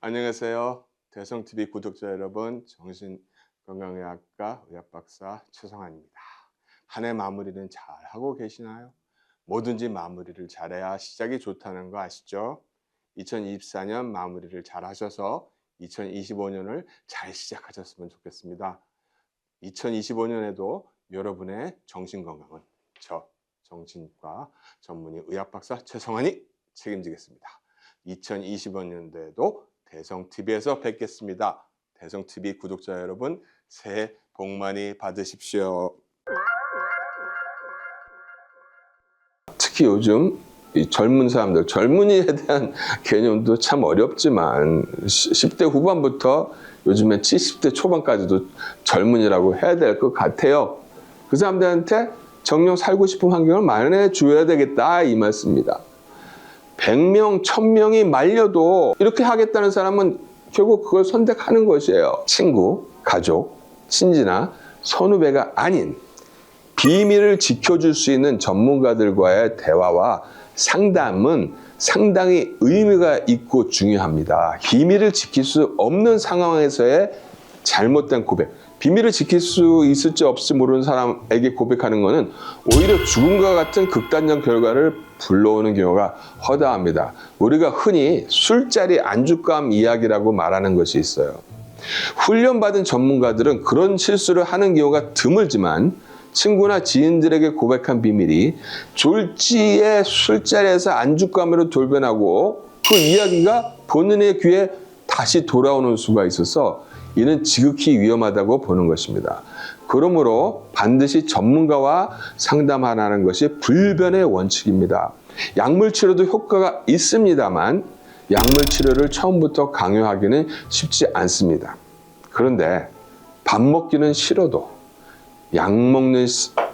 안녕하세요. 대성TV 구독자 여러분, 정신건강의학과 의학박사 최성환입니다. 한 해 마무리는 잘 하고 계시나요? 뭐든지 마무리를 잘해야 시작이 좋다는 거 아시죠? 2024년 마무리를 잘 하셔서 2025년을 잘 시작하셨으면 좋겠습니다. 2025년에도 여러분의 정신건강은 저 정신과 전문의 의학박사 최성환이 책임지겠습니다. 2025년도에도 대성TV에서 뵙겠습니다. 대성TV 구독자 여러분, 새해 복 많이 받으십시오. 특히 요즘 이 젊은 사람들, 젊은이에 대한 개념도 참 어렵지만 10대 후반부터 요즘에 70대 초반까지도 젊은이라고 해야 될 것 같아요. 그 사람들한테 정녕 살고 싶은 환경을 마련해 줘야 되겠다 이 말씀입니다. 100명, 1000명이 말려도 이렇게 하겠다는 사람은 결국 그걸 선택하는 것이에요. 친구, 가족, 친지나 선후배가 아닌 비밀을 지켜줄 수 있는 전문가들과의 대화와 상담은 상당히 의미가 있고 중요합니다. 비밀을 지킬 수 없는 상황에서의 잘못된 고백. 비밀을 지킬 수 있을지 없을지 모르는 사람에게 고백하는 것은 오히려 죽음과 같은 극단적 결과를 불러오는 경우가 허다합니다. 우리가 흔히 술자리 안주감 이야기라고 말하는 것이 있어요. 훈련받은 전문가들은 그런 실수를 하는 경우가 드물지만 친구나 지인들에게 고백한 비밀이 졸지의 술자리에서 안주감으로 돌변하고 그 이야기가 본인의 귀에 다시 돌아오는 수가 있어서 이는 지극히 위험하다고 보는 것입니다. 그러므로 반드시 전문가와 상담하라는 것이 불변의 원칙입니다. 약물 치료도 효과가 있습니다만 약물 치료를 처음부터 강요하기는 쉽지 않습니다. 그런데 밥 먹기는 싫어도 약 먹는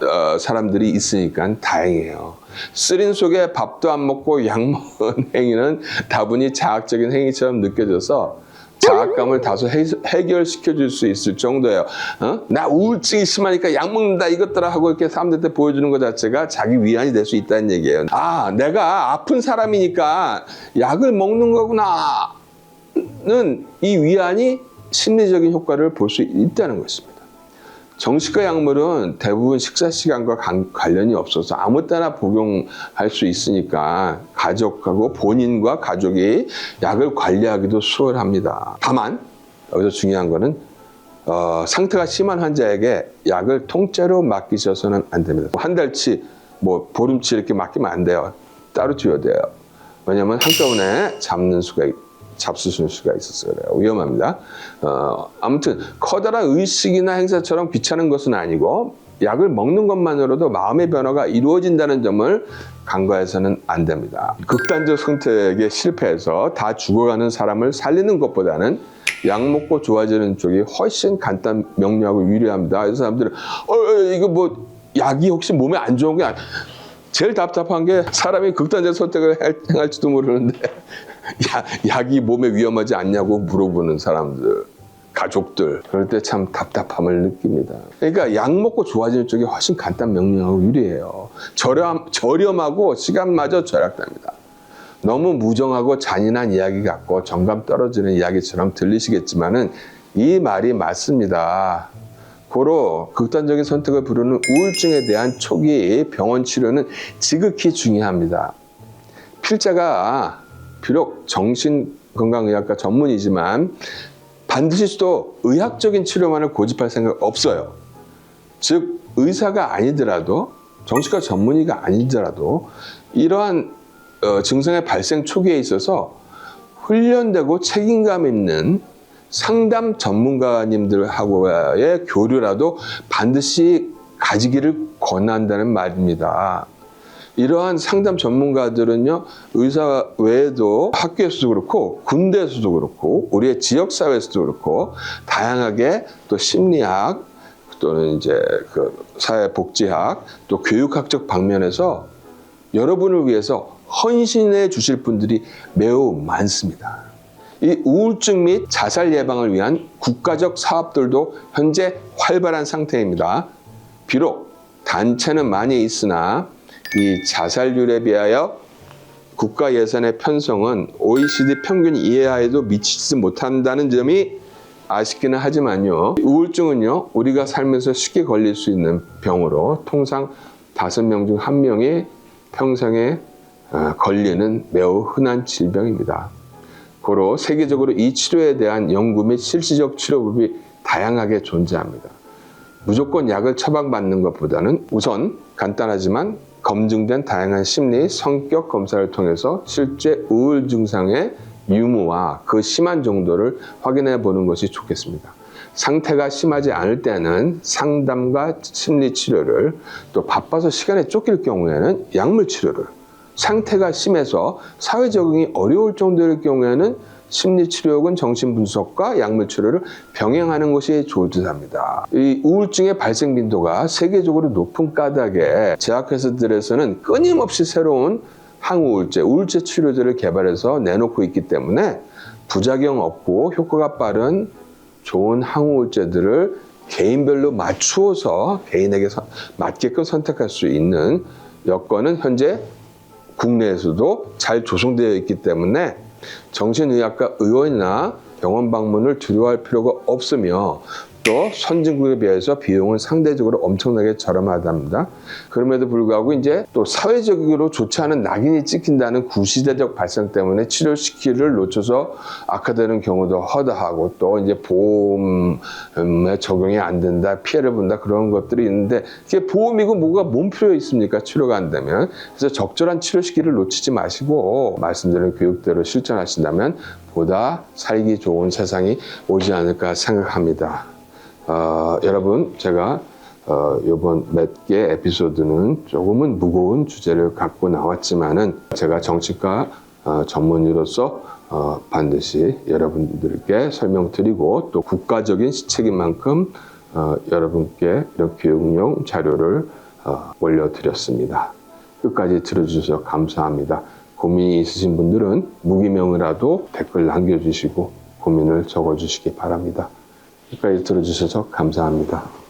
어, 사람들이 있으니까 다행이에요. 쓰린 속에 밥도 안 먹고 약 먹은 행위는 다분히 자학적인 행위처럼 느껴져서 자학감을 다소 해, 결시켜 줄 수 있을 정도예요. 어? 나 우울증이 심하니까 약 먹는다 이것들아 하고 이렇게 사람들한테 보여주는 것 자체가 자기 위안이 될 수 있다는 얘기예요. 아, 내가 아픈 사람이니까 약을 먹는 거구나 는 이 위안이 심리적인 효과를 볼 수 있다는 것입니다. 정식과 약물은 대부분 식사 시간과 관- 관련이 없어서 아무 때나 복용할 수 있으니까 가족하고 본인과 가족이 약을 관리하기도 수월합니다. 다만 여기서 중요한 거는 어, 상태가 심한 환자에게 약을 통째로 맡기셔서는 안 됩니다. 한 달치, 뭐 보름치 이렇게 맡기면 안 돼요. 따로 지워야 돼요. 왜냐하면 한꺼번에 잡는 수가 있- 잡수실 수가 있어서 그래요. 위험합니다. 어, 아무튼 커다란 의식이나 행사처럼 귀찮은 것은 아니고 약을 먹는 것만으로도 마음의 변화가 이루어진다는 점을 간과해서는 안 됩니다. 극단적 선택에 실패해서 다 죽어가는 사람을 살리는 것보다는 약 먹고 좋아지는 쪽이 훨씬 간단 명료하고 유리합니다. 이 사람들은 어, 어, 이거 뭐 약이 혹시 몸에 안 좋은 게 아니 제일 답답한 게 사람이 극단적 선택을 할- 행할지도 모르는데 야, 약이 몸에 위험하지 않냐고 물어보는 사람들, 가족들 그럴 때 참 답답함을 느낍니다. 그러니까 약 먹고 좋아지는 쪽이 훨씬 간단 명료하고 유리해요. 저렴, 저렴하고 시간마저 절약됩니다. 너무 무정하고 잔인한 이야기 같고 정감 떨어지는 이야기처럼 들리시겠지만은 이 말이 맞습니다. 고로 극단적인 선택을 부르는 우울증에 대한 초기 병원 치료는 지극히 중요합니다. 필자가 비록 정신건강의학과 전문이지만 반드시 또 의학적인 치료만을 고집할 생각 없어요. 즉 의사가 아니더라도 정신과 전문의가 아니더라도 이러한 어, 증상의 발생 초기에 있어서 훈련되고 책임감 있는 상담 전문가님들하고의 교류라도 반드시 가지기를 권한다는 말입니다. 이러한 상담 전문가들은요, 의사 외에도 학교에서도 그렇고, 군대에서도 그렇고, 우리의 지역사회에서도 그렇고, 다양하게 또 심리학, 또는 이제 그 사회복지학, 또 교육학적 방면에서 여러분을 위해서 헌신해 주실 분들이 매우 많습니다. 이 우울증 및 자살 예방을 위한 국가적 사업들도 현재 활발한 상태입니다. 비록 단체는 많이 있으나 이 자살률에 비하여 국가 예산의 편성은 OECD 평균 이하에도 미치지 못한다는 점이 아쉽기는 하지만요. 우울증은요, 우리가 살면서 쉽게 걸릴 수 있는 병으로 통상 다섯 명 중 한 명이 평생에 어, 걸리는 매우 흔한 질병입니다. 고로 세계적으로 이 치료에 대한 연구 및 실질적 치료법이 다양하게 존재합니다. 무조건 약을 처방받는 것보다는 우선 간단하지만 검증된 다양한 심리, 성격 검사를 통해서 실제 우울 증상의 유무와 그 심한 정도를 확인해 보는 것이 좋겠습니다. 상태가 심하지 않을 때는 상담과 심리 치료를 또 바빠서 시간에 쫓길 경우에는 약물 치료를 상태가 심해서 사회 적응이 어려울 정도일 경우에는 심리 치료 혹은 정신 분석과 약물 치료를 병행하는 것이 듯합니다. 이 우울증의 발생 빈도가 세계적으로 높은 까닭에 제약회사들에서는 끊임없이 새로운 항우울제, 우울제 치료제를 개발해서 내놓고 있기 때문에 부작용 없고 효과가 빠른 좋은 항우울제들을 개인별로 맞추어서 개인에게 선- 맞게끔 선택할 수 있는 여건은 현재 국내에서도 잘 조성되어 있기 때문에 정신의학과 의원이나 병원 방문을 두려워할 필요가 없으며 또 선진국에 비해서 비용은 상대적으로 엄청나게 저렴하답니다. 그럼에도 불구하고 이제 또 사회적으로 좋지 않은 낙인이 찍힌다는 구시대적 발상 때문에 치료 시기를 놓쳐서 악화되는 경우도 허다하고 또 이제 보험에 적용이 안 된다, 피해를 본다 그런 것들이 있는데 이게 보험이고 뭐가 몸 필요에 있습니까? 치료가 안 되면 그래서 적절한 치료 시기를 놓치지 마시고 말씀드린 교육대로 실천하신다면 보다 살기 좋은 세상이 오지 않을까 생각합니다. 어, 여러분 제가 어, 이번 몇 개 에피소드는 조금은 무거운 주제를 갖고 나왔지만은 제가 정치과 어, 전문의로서 어, 반드시 여러분들께 설명드리고 또 국가적인 시책인 만큼 어, 여러분께 이런 교육용 자료를 어, 올려드렸습니다. 끝까지 들어주셔서 감사합니다. 고민이 있으신 분들은 무기명이라도 댓글 남겨주시고 고민을 적어주시기 바랍니다. 끝까지 들어주셔서 감사합니다.